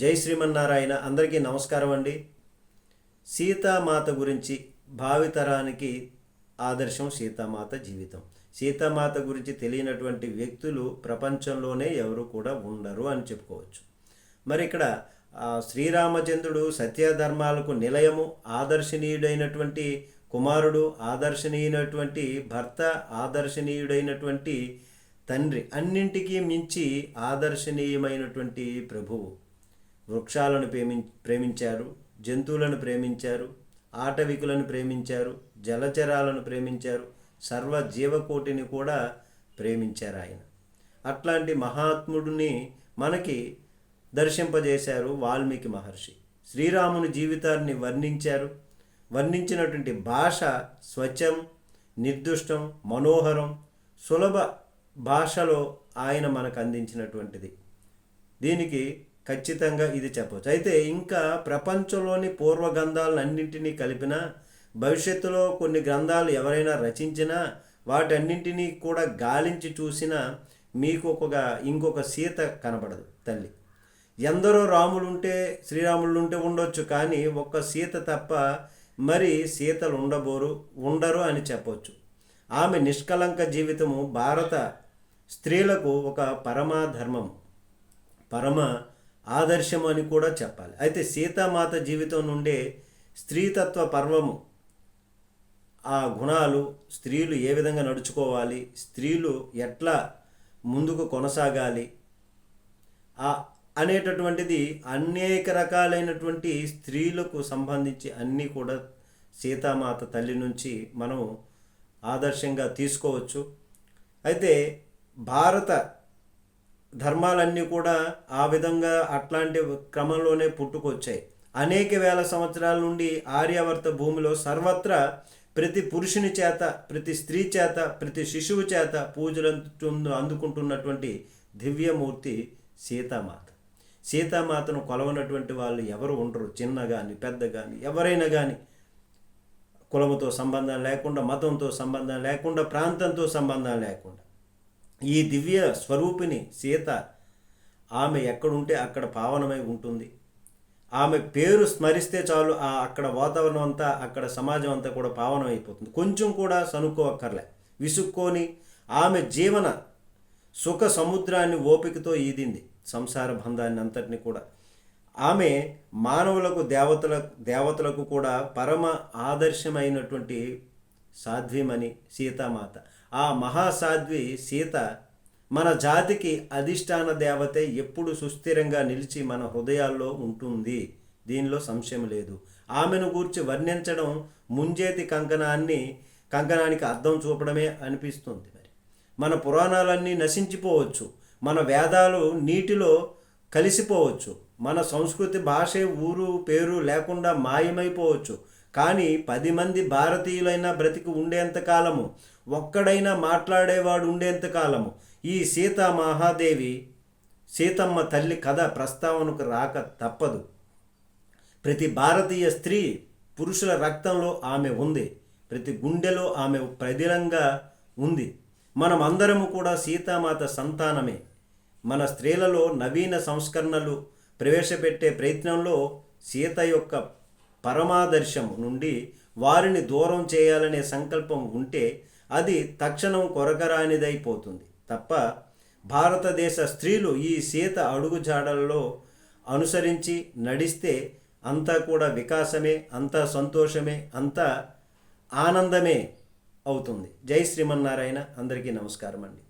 జై శ్రీమన్నారాయణ అందరికీ నమస్కారం అండి. సీతామాత గురించి భావితరానికి ఆదర్శం సీతామాత జీవితం. సీతామాత గురించి తెలియనటువంటి వ్యక్తులు ప్రపంచంలోనే ఎవరు కూడా ఉండరు అని చెప్పుకోవచ్చు. మరి ఇక్కడ శ్రీరామచంద్రుడు సత్యధర్మాలకు నిలయము ఆదర్శనీయుడైనటువంటి కుమారుడు ఆదర్శనీయుడైనటువంటి భర్త ఆదర్శనీయుడైనటువంటి తండ్రి అన్నింటికీ మించి ఆదర్శనీయమైనటువంటి ప్రభువు. వృక్షాలను ప్రేమి ప్రేమించారు జంతువులను ప్రేమించారు ఆటవికులను ప్రేమించారు జలచరాలను ప్రేమించారు సర్వ జీవకోటిని కూడా ప్రేమించారు ఆయన. అట్లాంటి మహాత్ముడిని మనకి దర్శింపజేశారు వాల్మీకి మహర్షి. శ్రీరాముని జీవితాన్ని వర్ణించారు. వర్ణించినటువంటి భాష స్వచ్ఛం నిర్దుష్టం మనోహరం సులభ భాషలో ఆయన మనకు అందించినటువంటిది. దీనికి ఖచ్చితంగా ఇది చెప్పవచ్చు అయితే ఇంకా ప్రపంచంలోని పూర్వ గ్రంథాలన్నింటినీ కలిపిన భవిష్యత్తులో కొన్ని గ్రంథాలు ఎవరైనా రచించినా వాటన్నింటినీ కూడా గాలించి చూసినా మీకు ఒక ఇంకొక సీత కనబడదు తల్లి. ఎందరో రాములు ఉంటే శ్రీరాములు ఉంటే ఉండొచ్చు కానీ ఒక్క సీత తప్ప మరి సీతలు ఉండబోరు ఉండరు అని చెప్పవచ్చు ఆమె నిష్కలంక జీవితము భారత స్త్రీలకు ఒక పరమాధర్మం పరమ ఆదర్శం అని కూడా చెప్పాలి. అయితే సీతామాత జీవితం నుండే స్త్రీతత్వ పర్వము ఆ గుణాలు స్త్రీలు ఏ విధంగా నడుచుకోవాలి స్త్రీలు ఎట్లా ముందుకు కొనసాగాలి ఆ అనేటటువంటిది అనేక రకాలైనటువంటి స్త్రీలకు సంబంధించి అన్నీ కూడా సీతామాత తల్లి నుంచి మనం ఆదర్శంగా తీసుకోవచ్చు. అయితే భారత ధర్మాలన్నీ కూడా ఆ విధంగా అట్లాంటి క్రమంలోనే పుట్టుకొచ్చాయి. అనేక వేల సంవత్సరాల నుండి ఆర్యావర్త భూమిలో సర్వత్రా ప్రతి పురుషుని చేత ప్రతి స్త్రీ చేత ప్రతి శిశువు చేత పూజలు అందుకుంటున్నటువంటి దివ్యమూర్తి సీతామాత. సీతామాతను కొలవనటువంటి వాళ్ళు ఎవరు ఉండరు. చిన్న కానీ పెద్ద కానీ ఎవరైనా కానీ కులముతో సంబంధం లేకుండా మతంతో సంబంధం లేకుండా ప్రాంతంతో సంబంధం లేకుండా. ఈ దివ్య స్వరూపిణి సీత ఆమె ఎక్కడుంటే అక్కడ పావనమై ఉంటుంది. ఆమె పేరు స్మరిస్తే చాలు ఆ అక్కడ వాతావరణం అంతా అక్కడ సమాజం అంతా కూడా పావనం అయిపోతుంది కొంచెం కూడా సనుక్కోవక్కర్లే విసుక్కొని ఆమె జీవన సుఖ సముద్రాన్ని ఓపికతో ఈదింది సంసార బంధాన్ని అంతటిని కూడా. ఆమె మానవులకు దేవతల దేవతలకు కూడా పరమ ఆదర్శమైనటువంటి సాధ్వీమణి సీతామాత. ఆ మహాసాధ్వి సీత మన జాతికి అధిష్టాన దేవతే ఎప్పుడు సుస్థిరంగా నిలిచి మన హృదయాల్లో ఉంటుంది. దీనిలో సంశయం లేదు. ఆమెను గూర్చి వర్ణించడం ముంజేతి కంకణాన్ని కంకణానికి అర్థం చూపడమే అనిపిస్తుంది మరి. మన పురాణాలన్నీ నశించిపోవచ్చు. మన వేదాలు నీటిలో కలిసిపోవచ్చు. మన సంస్కృతి భాష ఊరు పేరు లేకుండా మాయమైపోవచ్చు. కానీ పది మంది భారతీయులైనా బ్రతికి ఉండేంత కాలము. ఒక్కడైనా మాట్లాడేవాడు ఉండేంత కాలము. ఈ సీతా మహాదేవి సీతమ్మ తల్లి కథ ప్రస్తావనకు రాక తప్పదు. ప్రతి భారతీయ స్త్రీ పురుషుల రక్తంలో ఆమె ఉంది. ప్రతి గుండెలో ఆమె ప్రదిలంగా ఉంది. మనం అందరము కూడా సీతామాత సంతానమే. మన స్త్రీలలో నవీన సంస్కరణలు ప్రవేశపెట్టే ప్రయత్నంలో సీత యొక్క పరమాదర్శం నుండి వారిని దూరం చేయాలనే సంకల్పం ఉంటే అది తక్షణం కొరకరానిదైపోతుంది. తప్ప భారతదేశ స్త్రీలు ఈ సీత అడుగుజాడల్లో అనుసరించి నడిస్తే అంతా కూడా వికాసమే అంతా సంతోషమే అంతా ఆనందమే అవుతుంది. జై శ్రీమన్నారాయణ. అందరికీ నమస్కారం అండి